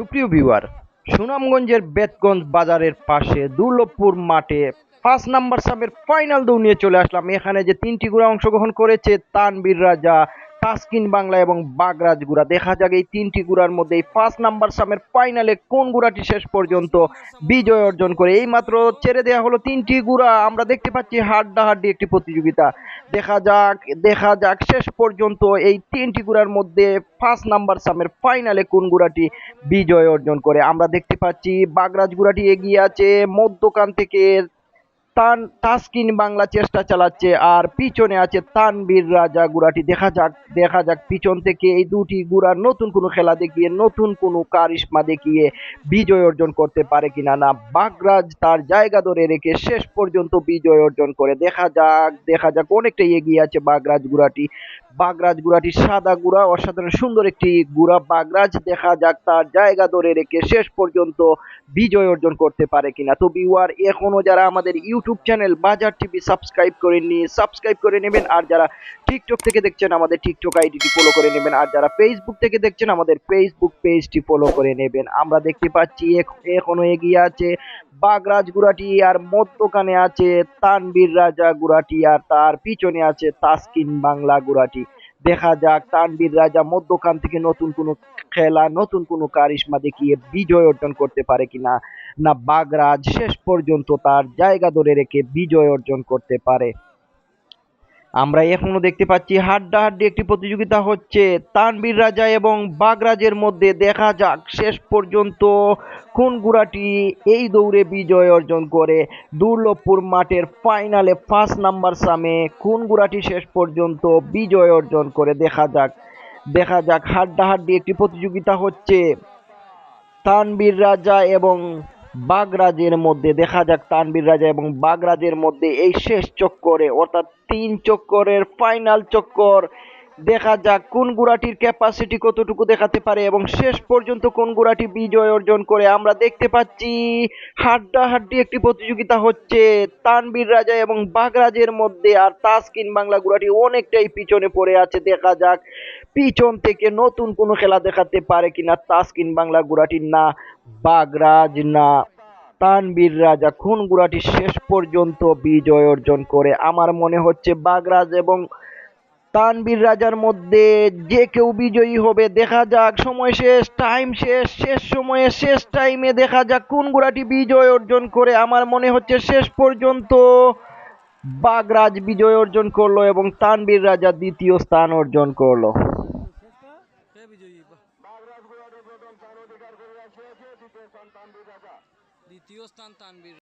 সুপ্রিয় ভিউয়ার সুনামগঞ্জের বেতগঞ্জ বাজারের পাশে দুর্লভপুর মাঠে ফার্স্ট নাম্বার সামের ফাইনাল দৌড় নিয়ে চলে আসলাম। এখানে যে তিনটি গুড়া অংশগ্রহণ করেছে তানবীর রাজা তাসকিন বাংলা এবং বাগরাজ গুড়া। দেখা যাক এই তিনটি গুড়ার মধ্যে এই ফার্স্ট নাম্বার সামের ফাইনালে কোন গুড়াটি শেষ পর্যন্ত বিজয় অর্জন করে। এই মাত্র ছেড়ে দেওয়া হলো তিনটি গুড়া। আমরা দেখতে পাচ্ছি হাড্ডাহাড্ডি একটি প্রতিযোগিতা। দেখা যাক দেখা যাক শেষ পর্যন্ত এই তিনটি গুড়ার মধ্যে ফার্স্ট নাম্বার সামের ফাইনালে কোন গুড়াটি বিজয় অর্জন করে। আমরা দেখতে পাচ্ছি বাগরাজ গুড়াটি এগিয়ে আছে মধ্যখান থেকে তান তাসকিন বাংলা চেষ্টা চালাচ্ছে আর পিছনে আছে তানবীর রাজা গুড়াটি। দেখা যাক দেখা যাক পিছন থেকে এই দুটি গুড়ার নতুন কোনো খেলা দেখিয়ে, নতুন কোনো কারিশমা দেখিয়ে বিজয় অর্জন করতে পারে কিনা না। বাগরাজ তার জায়গা ধরে রেখে শেষ পর্যন্ত বিজয় অর্জন করে। দেখা যাক দেখা যাক অনেকটাই এগিয়ে আছে বাগরাজ গুড়াটি। বাগরাজ গুড়াটি সাদা গুড়া, অসাধারণ সুন্দর একটি গুড়া। বাগরাজ দেখা যাক তার জায়গা ধরে রেখে শেষ পর্যন্ত বিজয় অর্জন করতে পারে কিনা। তো বিওয়ার এখনও যারা আমাদের YouTube channel Bazar TV subscribe করে নিয়ে সাবস্ক্রাইব করে নেবেন। আর যারা টিকটক থেকে দেখছেন, আমাদের টিকটক আইডিটি ফলো করে নেবেন। আর যারা ফেসবুক থেকে দেখছেন, আমাদের ফেসবুক পেজটি ফলো করে নেবেন। আমরা দেখতে পাচ্ছি এখনও এগিয়ে আছে বাগরাজ গুড়াটি, আর মধ্যখানে আছে তানবীর রাজা গুড়াটি, আর তার পিছনে আছে তাসকিন বাংলা গুড়াটি। দেখা যাক তানবীর রাজা মধ্যখান থেকে নতুন কোনো খেলা, নতুন কোনো কারিশমা দেখিয়ে বিজয় অর্জন করতে পারে কিনা না, বাগরাজ শেষ পর্যন্ত তার জায়গা ধরে রেখে বিজয় অর্জন করতে পারে। আমরা এখনও দেখতে পাচ্ছি হাড্ডাহাড্ডি একটি প্রতিযোগিতা হচ্ছে। তানবীর রাজা এবং বাগরাজের মধ্যে দেখা যাক শেষ পর্যন্ত কোন গুড়াটি এই দৌড়ে বিজয় অর্জন করে। দুর্লভপুর মাঠের ফাইনালে ফার্স্ট নাম্বার সামে কোন গুড়াটি শেষ পর্যন্ত বিজয় অর্জন করে দেখা যাক। দেখা যাক হাড্ডাহাড্ডি একটি প্রতিযোগিতা হচ্ছে। তানবীর রাজা এবং বাগরাজের মধ্যে, দেখা যাক তানবীর রাজা এবং বাগরাজের মধ্যে এই শেষ চক্করে, অর্থাৎ তিন চক্করের ফাইনাল চক্কর দেখা যাক কোন গুড়াটির ক্যাপাসিটি কতটুকু দেখাতে পারে এবং শেষ পর্যন্ত কোন গুড়াটি বিজয় অর্জন করে। আমরা দেখতে পাচ্ছি, হাড্ডাহাড্ডি একটি প্রতিযোগিতা হচ্ছে তানবীর রাজা এবং বাগরাজের মধ্যে আর তাসকিন বাংলা গুড়াটি অনেকটাই পিছনে পড়ে আছে। দেখা যাক পিছন থেকে নতুন কোনো খেলা দেখাতে পারে কিনা তাসকিন বাংলা গুড়াটি। না, বাগরাজ না তানবীর রাজা খুন গুড়াটি শেষ পর্যন্ত বিজয় অর্জন করে? আমার মনে হচ্ছে বাগরাজ এবং তানবীর রাজার মধ্যে যে কেউ বিজয়ী হবে, দেখা যাক, সময় শেষ টাইম শেষ শেষ সময়ে শেষ টাইমে দেখা যাক কোন গুড়াটি বিজয় অর্জন করে আমার মনে হচ্ছে শেষ পর্যন্ত বাগরাজ বিজয় অর্জন করল এবং তানবীর রাজা দ্বিতীয় স্থান অর্জন করল। দ্বিতীয় স্থান তানবীর